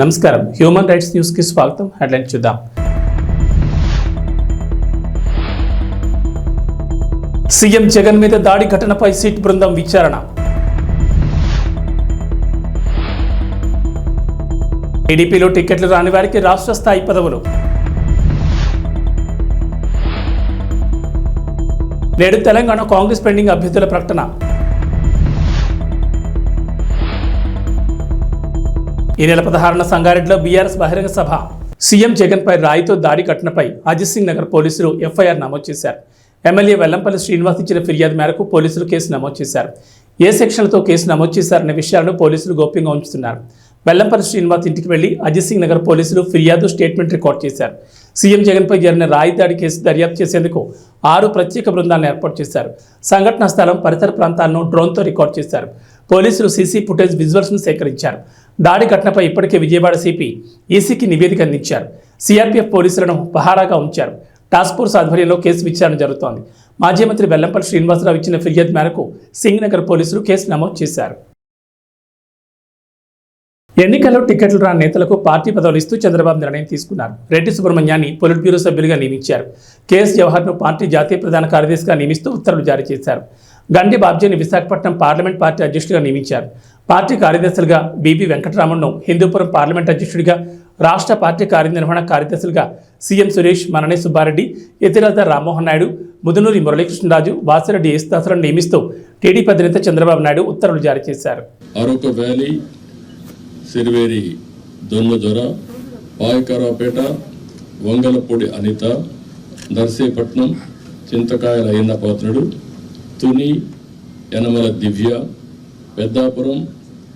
నమస్కారం. Human rights న్యూస్కి స్వాగతం. హెడ్లైన్ చూద్దాం. సీఎం జగన్ మీద దాడి ఘటనపై సిట్ బృందం విచారణ. టీడీపీలో టికెట్లు రాని వారికి రాష్ట్ర స్థాయి పదవులు. నేడు తెలంగాణ కాంగ్రెస్ పెండింగ్ అభ్యర్థుల ప్రకటన. ఈ నెల పదహారున సంగారెడ్డిలో బీఆర్ఎస్ బహిరంగ సభ. సీఎం జగన్పై రాయితో దాడి ఘటనపై అజిత్ సింగ్ నగర్ పోలీసులు ఎఫ్ఐఆర్ నమోదు చేశారు. ఎమ్మెల్యే వెల్లంపల్లి శ్రీనివాస్ ఇచ్చిన ఫిర్యాదు మేరకు పోలీసులు కేసు నమోదు చేశారు. ఏ సెక్షన్లతో కేసు నమోదు చేశారనే విషయాలను పోలీసులు గోప్యంగా ఉంచుతున్నారు. వెల్లంపల్లి శ్రీనివాస్ ఇంటికి వెళ్ళి అజిత్ సింగ్ నగర్ పోలీసులు ఫిర్యాదు స్టేట్మెంట్ రికార్డ్ చేశారు. సీఎం జగన్పై జరిగిన రాయి దాడి కేసు దర్యాప్తు చేసేందుకు ఆరు ప్రత్యేక బృందాలను ఏర్పాటు చేశారు. సంఘటనా స్థలం పరిసర ప్రాంతాలను డ్రోన్తో రికార్డ్ చేశారు. పోలీసులు సీసీ ఫుటేజ్ విజువల్స్ను సేకరించారు. దాడి ఘటనపై ఇప్పటికే విజయవాడ సిపి ఈసీకి నివేదిక అందించారు. సిఆర్పీఎఫ్ పోలీసులను పహారాగా ఉంచారు. టాస్క్ ఫోర్స్ ఆధ్వర్యంలో కేసు విచారణ జరుగుతోంది. మాజీ మంత్రి వెల్లంపల్లి శ్రీనివాసరావు ఇచ్చిన ఫిర్యాదు మేరకు సింగ్ నగర్ పోలీసులు కేసు నమోదు చేశారు. ఎన్నికల్లో టికెట్లు రాని నేతలకు పార్టీ పదవులు ఇస్తూ చంద్రబాబు నిర్ణయం తీసుకున్నారు. రెడ్డి సుబ్రహ్మణ్యాన్ని పొలిట్ బ్యూరో సభ్యులుగా నియమించారు. కేఎస్ జవహర్ను పార్టీ జాతీయ ప్రధాన కార్యదర్శిగా నియమిస్తూ ఉత్తర్వులు జారీ చేశారు. గండి బాబ్జీని విశాఖపట్నం పార్లమెంట్ పార్టీ అధ్యక్షుడిగా నియమించారు. పార్టీ కార్యదర్శులుగా బీబీ వెంకటరామన్ను హిందూపురం పార్లమెంట్ అధ్యక్షుడిగా రాష్ట్ర పార్టీ కార్యనిర్వహణ కార్యదర్శులుగా సీఎం సురేష్ మననే సుబ్బారెడ్డి ఎతిరాజ రామ్మోహన్ నాయుడు ముదునూరి మురళీకృష్ణరాజు వాసిరెడ్డి యేసుదాసులను నియమిస్తూ టీడీపీ అధినేత చంద్రబాబు నాయుడు ఉత్తర్వులు జారీ చేశారు. అరొక వ్యాలీ సిరివేరి దొన్నదొర పాయకరావుపేట వంగలపూడి అనిత నర్సీపట్నం చింతకాయల అయ్యన్నపాత్రుడు తుని యనమల దివ్య పెద్దాపురం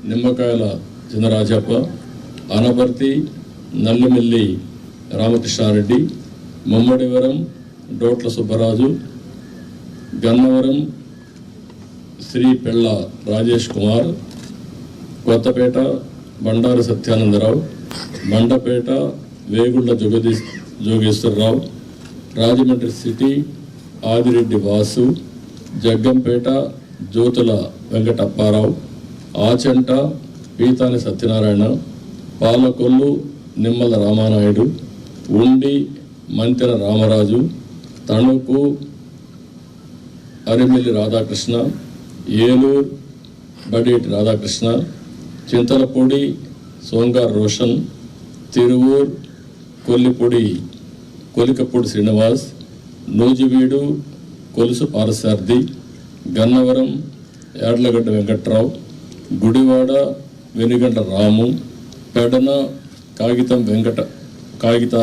నిమ్మకాయల చినరాజప్ప అనపర్తి నల్లిమిల్లి రామకృష్ణారెడ్డి ముమ్మడివరం డోట్ల సుబ్బరాజు గన్నవరం శ్రీ పెళ్ళ రాజేష్ కుమార్ కొత్తపేట బండారు సత్యానందరావు బండపేట వేగుళ్ళ జగదీ జోగేశ్వరరావు రాజమండ్రి సిటీ ఆదిరెడ్డి వాసు జగ్గంపేట జ్యోతుల వెంకటప్పారావు ఆచంట పీతాని సత్యనారాయణ పాలకొల్లు నిమ్మల రామానాయుడు ఉండి మంతెన రామరాజు తణుకు అరిమిల్లి రాధాకృష్ణ ఏలూరు బడేటి రాధాకృష్ణ చింతలపూడి సోంగార్ రోషన్ తిరువూర్ కొల్లిపూడి కొలికపూడి శ్రీనివాస్ నూజివీడు కొలుసు పారసార్థి గన్నవరం యాడ్లగడ్డ వెంకట్రావు గుడివాడ వెనుగంట రాము పెడన కాగితం వెంకట కాగిత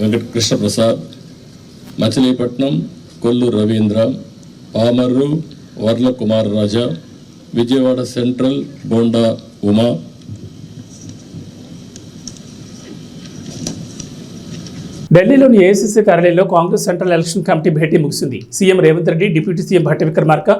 వెంకట కృష్ణప్రసాద్ మచిలీపట్నం కొల్లు రవీంద్ర పామర్రు వర్ల కుమార్ రాజా విజయవాడ సెంట్రల్ బోండా ఉమా ఢిల్లీలోని ఏఐసీసీ కార్యాలయంలో కాంగ్రెస్ సెంట్రల్ ఎలక్షన్ కమిటీ భేటీ ముగిసింది. CM Revanth Reddy deputy CM Bhatti Vikramarka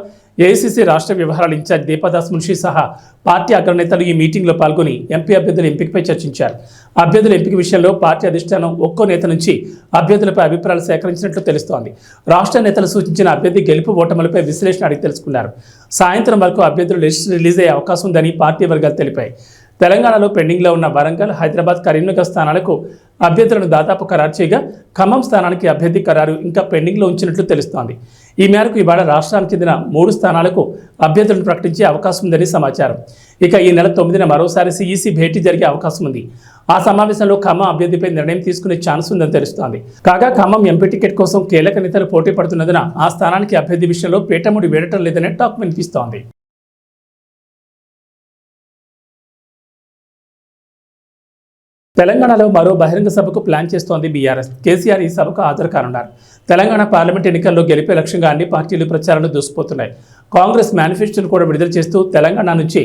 AICC రాష్ట్ర వ్యవహారాల ఇన్ఛార్జ్ దీపాదాస్ మున్షి సహా పార్టీ అగ్రనేతలు ఈ మీటింగ్లో పాల్గొని ఎంపీ అభ్యర్థుల ఎంపికపై చర్చించారు. అభ్యర్థుల ఎంపిక విషయంలో పార్టీ అధిష్టానం ఒక్కో నేత నుంచి అభ్యర్థులపై అభిప్రాయాలు సేకరించినట్లు తెలుస్తోంది. రాష్ట్ర నేతలు సూచించిన అభ్యర్థి గెలుపు ఓటములపై విశ్లేషణ అడిగి తెలుసుకున్నారు. సాయంత్రం వరకు అభ్యర్థులు లిస్ట్ రిలీజ్ అయ్యే అవకాశం ఉందని పార్టీ వర్గాలు తెలిపాయి. తెలంగాణలో పెండింగ్లో ఉన్న వరంగల్ హైదరాబాద్ కరీంనగర్ స్థానాలకు అభ్యర్థులను దాదాపు ఖరారు చేయగా ఖమ్మం స్థానానికి అభ్యర్థి ఖరారు ఇంకా పెండింగ్లో ఉంచినట్లు తెలుస్తోంది. ఈ మేరకు ఇవాళ రాష్ట్రానికి చెందిన మూడు స్థానాలకు అభ్యర్థులను ప్రకటించే అవకాశం ఉందని సమాచారం. ఇక ఈ నెల తొమ్మిదిన మరోసారి సిఈసి భేటీ జరిగే అవకాశం ఉంది. ఆ సమావేశంలో ఖమ్మం అభ్యర్థిపై నిర్ణయం తీసుకునే ఛాన్స్ ఉందని తెలుస్తోంది. కాగా ఖమ్మం ఎంపీ టికెట్ కోసం కీలక నేతలు పోటీ పడుతున్నందున ఆ స్థానానికి అభ్యర్థి విషయంలో పీఠముడి వేడటం లేదనే టాక్ వినిపిస్తోంది. తెలంగాణలో మరో బహిరంగ సభకు ప్లాన్ చేస్తోంది బీఆర్ఎస్. కేసీఆర్ ఈ సభకు హాజరు కానున్నారు. తెలంగాణ పార్లమెంట్ ఎన్నికల్లో గెలిపే లక్ష్యంగా అన్ని పార్టీలు ప్రచారాలు దూసుకుపోతున్నాయి. కాంగ్రెస్ మేనిఫెస్టోను కూడా విడుదల చేస్తూ తెలంగాణ నుంచి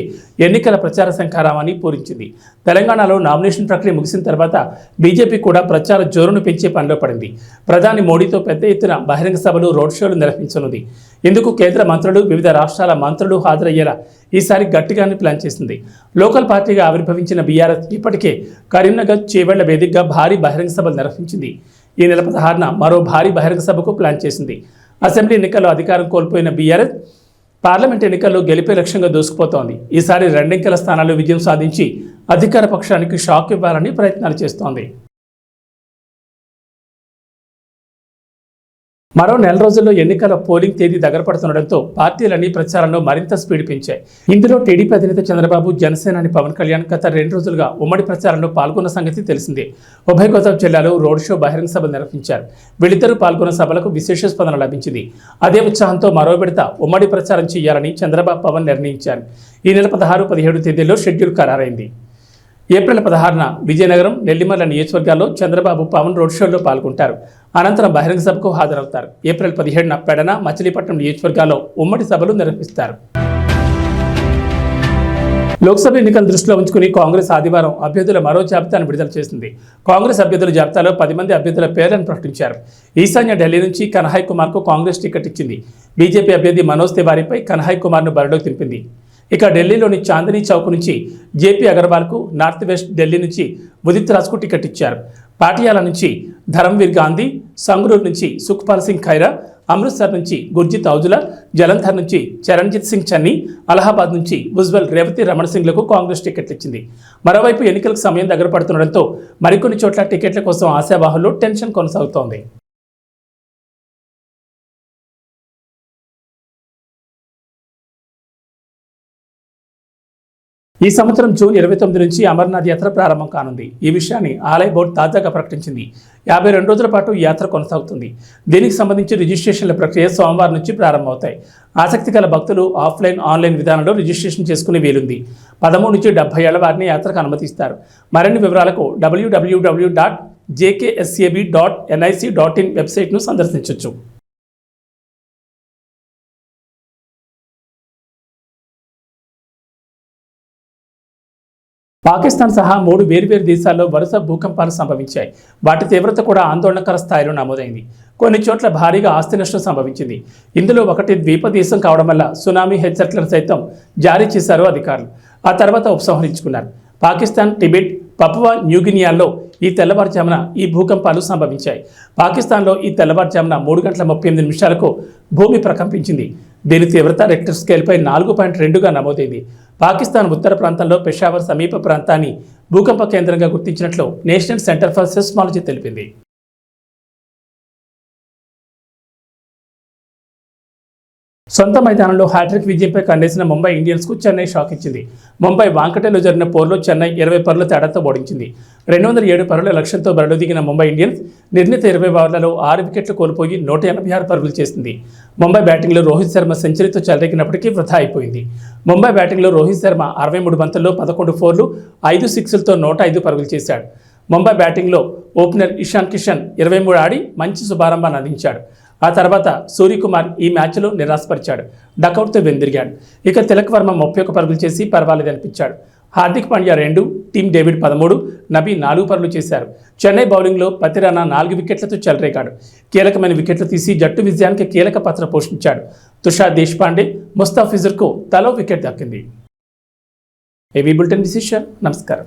ఎన్నికల ప్రచార శంఖారావాన్ని పూరించింది. తెలంగాణలో నామినేషన్ ప్రక్రియ ముగిసిన తర్వాత బీజేపీ కూడా ప్రచార జోరును పెంచే పనిలో పడింది. ప్రధాని మోడీతో పెద్ద ఎత్తున బహిరంగ సభలు రోడ్ షోలు నిర్వహించనుంది. ఇందుకు కేంద్ర మంత్రులు వివిధ రాష్ట్రాల మంత్రులు హాజరయ్యేలా ఈసారి గట్టిగానే ప్లాన్ చేసింది. లోకల్ పార్టీగా ఆవిర్భవించిన బీఆర్ఎస్ ఇప్పటికే కరీంనగర్ చేవెళ్ళ వేదికగా భారీ బహిరంగ సభలు నిర్వహించింది. ఈ నెల పదహారున మరో భారీ బహిరంగ సభకు ప్లాన్ చేసింది. అసెంబ్లీ ఎన్నికల్లో అధికారం కోల్పోయిన బీఆర్ఎస్ పార్లమెంట్ ఎన్నికల్లో గెలిపే లక్ష్యంగా దూసుకుపోతోంది. ఈసారి రెండెంకెల స్థానాల్లో విజయం సాధించి అధికార పక్షానికి షాక్ ఇవ్వాలని ప్రయత్నాలు చేస్తోంది. మరో నెల రోజుల్లో ఎన్నికల పోలింగ్ తేదీ దగ్గర పడుతుండటంతో పార్టీలన్నీ ప్రచారంలో మరింత స్పీడ్ పెంచాయి. ఇందులో టీడీపీ అధినేత చంద్రబాబు జనసేనాని పవన్ కళ్యాణ్ గత రెండు రోజులుగా ఉమ్మడి ప్రచారంలో పాల్గొన్న సంగతి తెలిసిందే. ఉభయ గోదావరి జిల్లాలో రోడ్ షో బహిరంగ సభలు నిర్వహించారు. వీళ్ళిద్దరూ పాల్గొన్న సభలకు విశేష స్పందన లభించింది. అదే ఉత్సాహంతో మరో విడత ఉమ్మడి ప్రచారం చేయాలని చంద్రబాబు పవన్ నిర్ణయించారు. ఈ నెల పదహారు పదిహేడు తేదీల్లో షెడ్యూల్ ఖరారైంది. ఏప్రిల్ పదహారున విజయనగరం నెల్లిమర్ల నియోజకవర్గాల్లో చంద్రబాబు పవన్ రోడ్ షోలో పాల్గొంటారు. అనంతరం బహిరంగ సభకు హాజరవుతారు. ఏప్రిల్ పదిహేడున పెడన మచిలీపట్నం నియోజకవర్గాల్లో ఉమ్మడి సభలు నిర్వహిస్తారు. లోక్సభ ఎన్నికల దృష్టిలో ఉంచుకుని కాంగ్రెస్ ఆదివారం అభ్యర్థుల మరో జాబితాను విడుదల చేసింది. కాంగ్రెస్ అభ్యర్థుల జాబితాలో పది మంది అభ్యర్థుల పేర్లను ప్రకటించారు. ఈశాన్య ఢిల్లీ నుంచి కన్హాయ్ కుమార్కు కాంగ్రెస్ టికెట్ ఇచ్చింది. బీజేపీ అభ్యర్థి మనోజ్ తివారీపై కన్హాయ్ కుమార్ను బరిలోకి తింపింది ఇక ఢిల్లీలోని చాందనీ చౌక్ నుంచి జేపీ అగర్వాల్కు నార్త్ వెస్ట్ ఢిల్లీ నుంచి ఉదిత్ రాజ్కు టికెట్ ఇచ్చారు. పాటియాల నుంచి ధరంవీర్ గాంధీ సంగ్రూర్ నుంచి సుఖ్పాల్ సింగ్ ఖైరా అమృత్సర్ నుంచి గుర్జిత్ ఔజులా జలంధర్ నుంచి చరణ్జిత్ సింగ్ చన్నీ అలహాబాద్ నుంచి ఉజ్వల్ రేవతి రమణ సింగ్లకు కాంగ్రెస్ టికెట్లు ఇచ్చింది. మరోవైపు ఎన్నికలకు సమయం దగ్గర పడుతుండటంతో మరికొన్ని చోట్ల టికెట్ల కోసం ఆశావాహుల్లో టెన్షన్ కొనసాగుతోంది. ఈ సంవత్సరం జూన్ ఇరవై తొమ్మిది నుంచి అమర్నాథ్ యాత్ర ప్రారంభం కానుంది. ఈ విషయాన్ని ఆలయ బోర్డు తాజాగా ప్రకటించింది. యాభై రెండు రోజుల పాటు ఈ యాత్ర కొనసాగుతుంది. దీనికి సంబంధించి రిజిస్ట్రేషన్ల ప్రక్రియ సోమవారం నుంచి ప్రారంభమవుతాయి. ఆసక్తి గల భక్తులు ఆఫ్లైన్ ఆన్లైన్ విధానంలో రిజిస్ట్రేషన్ చేసుకునే వీలుంది. పదమూడు నుంచి డెబ్బై ఏళ్ళ వారిని యాత్రకు అనుమతిస్తారు. మరిన్ని వివరాలకు W W W dot J K S A B dot N I C dot in వెబ్సైట్ను సందర్శించవచ్చు పాకిస్తాన్ సహా మూడు వేర్వేరు దేశాల్లో వరుస భూకంపాలు సంభవించాయి. వాటి తీవ్రత కూడా ఆందోళనకర స్థాయిలో నమోదైంది. కొన్ని చోట్ల భారీగా ఆస్తి నష్టం సంభవించింది. ఇందులో ఒకటి ద్వీపదేశం కావడం వల్ల సునామీ హెచ్చరికలను సైతం జారీ చేశారు అధికారులు. ఆ తర్వాత ఉపసంహరించుకున్నారు. పాకిస్తాన్ టిబెట్ పపువా న్యూగినియాల్లో ఈ తెల్లవారుజామున ఈ భూకంపాలు సంభవించాయి. పాకిస్తాన్లో ఈ తెల్లవారుజామున మూడు గంటల ముప్పై ఎనిమిది నిమిషాలకు భూమి ప్రకంపించింది. దీని తీవ్రత రెక్టర్ స్కేల్పై నాలుగు పాయింట్ రెండుగా నమోదైంది. పాకిస్తాన్ ఉత్తర ప్రాంతంలో పెషావర్ సమీప ప్రాంతాన్ని భూకంప కేంద్రంగా గుర్తించినట్లు నేషనల్ సెంటర్ ఫర్ సిస్మాలజీ తెలిపింది. సొంత మైదానంలో హ్యాట్రిక్ విజయంపై కండేసిన ముంబై ఇండియన్స్కు చెన్నై షాక్ ఇచ్చింది. ముంబై వాంకటేలో జరిగిన పోరులో చెన్నై ఇరవై పరుల తేడాతో ఓడించింది. రెండు వందల ఏడు పరుల లక్ష్యంతో బరిలో దిగిన ముంబై ఇండియన్స్ నిర్ణీత ఇరవై ఓవర్లలో ఆరు వికెట్లు కోల్పోయి నూట ఎనభై ఆరు పరుగులు చేసింది. ముంబై బ్యాటింగ్లో రోహిత్ శర్మ సెంచరీతో చెలరేగినప్పటికీ వృధా అయిపోయింది. ముంబై బ్యాటింగ్లో రోహిత్ శర్మ అరవై మూడు బంతుల్లో పదకొండు ఫోర్లు ఐదు సిక్స్లతో నూట ఐదు పరుగులు చేశాడు. ముంబై బ్యాటింగ్లో ఓపెనర్ ఇషాన్ కిషన్ ఇరవై మూడు ఆడి మంచి శుభారంభాన్ని అందించాడు. ఆ తర్వాత సూర్యకుమార్ ఈ మ్యాచ్లో నిరాశపరిచాడు. డకౌట్తో వెందిరిగాడు. ఇక తిలక్ వర్మ ముప్పై ఒక పరుగులు చేసి పర్వాలేదనిపించాడు హార్దిక్ పాండ్యా రెండు టీమ్ డేవిడ్ పదమూడు నబీ నాలుగు పరులు చేశారు. చెన్నై బౌలింగ్లో పతిరానా నాలుగు వికెట్లతో చెలరేగాడు. కీలకమైన వికెట్లు తీసి జట్టు విజయానికి కీలక పాత్ర పోషించాడు. తుషార్ దేశ్పాండే ముస్తాఫిజర్కు తలో వికెట్ దక్కింది. ఏవీ బులెటిన్ విశేషాలు? నమస్కారం.